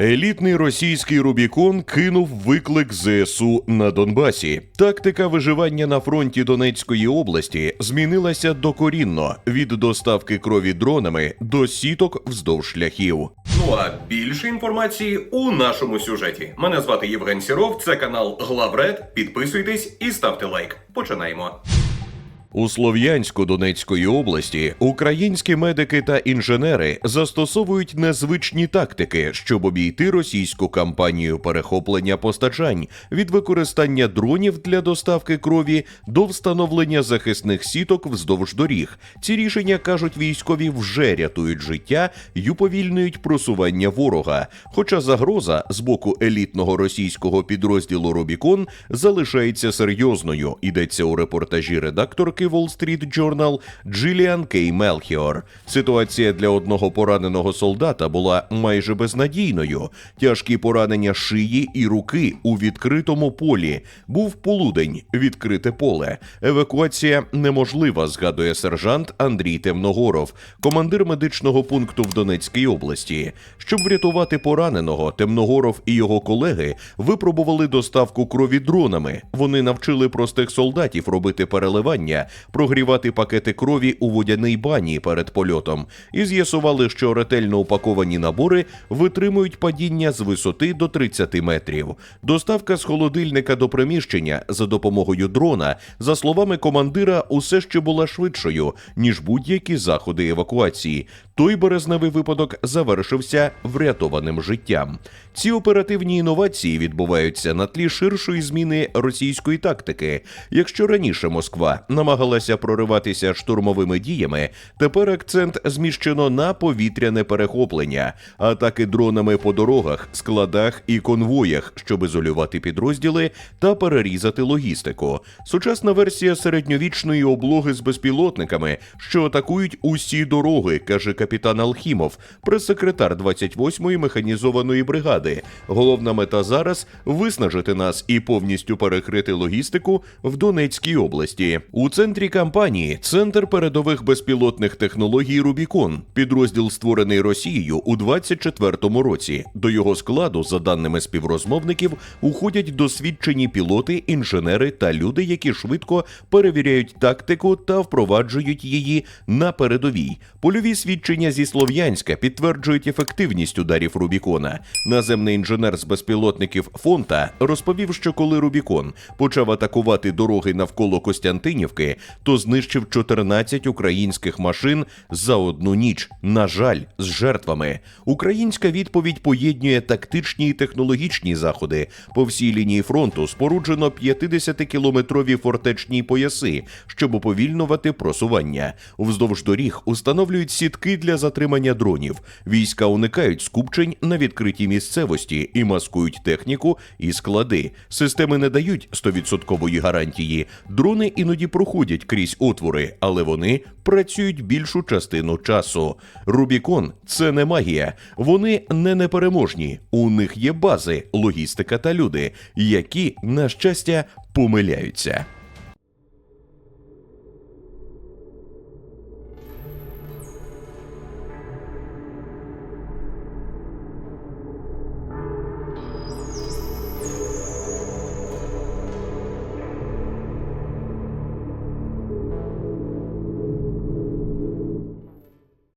Елітний російський Рубікон кинув виклик ЗСУ на Донбасі. Тактика виживання на фронті Донецької області змінилася докорінно від доставки крові дронами до сіток вздовж шляхів. Ну а більше інформації у нашому сюжеті. Мене звати Євген Сіров, це канал Главред. Підписуйтесь і ставте лайк. Починаємо. У Слов'янську Донецької області українські медики та інженери застосовують незвичні тактики, щоб обійти російську кампанію перехоплення постачань від використання дронів для доставки крові до встановлення захисних сіток вздовж доріг. Ці рішення кажуть військові вже рятують життя й уповільнюють просування ворога. Хоча загроза з боку елітного російського підрозділу Рубікон залишається серйозною. Йдеться у репортажі редакторки Wall Street Journal Джиліан Кей Мелхіор. Ситуація для одного пораненого солдата була майже безнадійною. Тяжкі поранення шиї і руки у відкритому полі. Був полудень, відкрите поле. Евакуація неможлива, згадує сержант Андрій Темногоров, командир медичного пункту в Донецькій області. Щоб врятувати пораненого, Темногоров і його колеги випробували доставку крові дронами. Вони навчили простих солдатів робити переливання, прогрівати пакети крові у водяній бані перед польотом, і з'ясували, що ретельно упаковані набори витримують падіння з висоти до 30 метрів. Доставка з холодильника до приміщення за допомогою дрона, за словами командира, усе ще була швидшою ніж будь-які заходи евакуації. Той березневий випадок завершився врятованим життям. Ці оперативні інновації відбуваються на тлі ширшої зміни російської тактики. Якщо раніше Москва намагалася прориватися штурмовими діями, тепер акцент зміщено на повітряне перехоплення, атаки дронами по дорогах, складах і конвоях, щоб ізолювати підрозділи та перерізати логістику. Сучасна версія середньовічної облоги з безпілотниками, що атакують усі дороги, каже капітан Алхімов, прес-секретар 28-ї механізованої бригади. Головна мета зараз виснажити нас і повністю перекрити логістику в Донецькій області. У центрі кампанії центр передових безпілотних технологій Рубікон, підрозділ створений Росією у 24-му році. До його складу, за даними співрозмовників, уходять досвідчені пілоти, інженери та люди, які швидко перевіряють тактику та впроваджують її на передовій. Польові свідчення зі Слов'янська підтверджують ефективність ударів Рубікона. Наземний інженер з безпілотників Фонта розповів, що коли Рубікон почав атакувати дороги навколо Костянтинівки, то знищив 14 українських машин за одну ніч. На жаль, з жертвами. Українська відповідь поєднує тактичні і технологічні заходи. По всій лінії фронту споруджено 50-кілометрові фортечні пояси, щоб уповільнювати просування. Вздовж доріг установлюють сітки для затримання дронів. Війська уникають скупчень на відкритій місцевості і маскують техніку і склади. Системи не дають 100% гарантії. Дрони іноді проходять крізь отвори, але вони працюють більшу частину часу. Рубікон це не магія. Вони не непереможні. У них є бази, логістика та люди, які, на щастя, помиляються.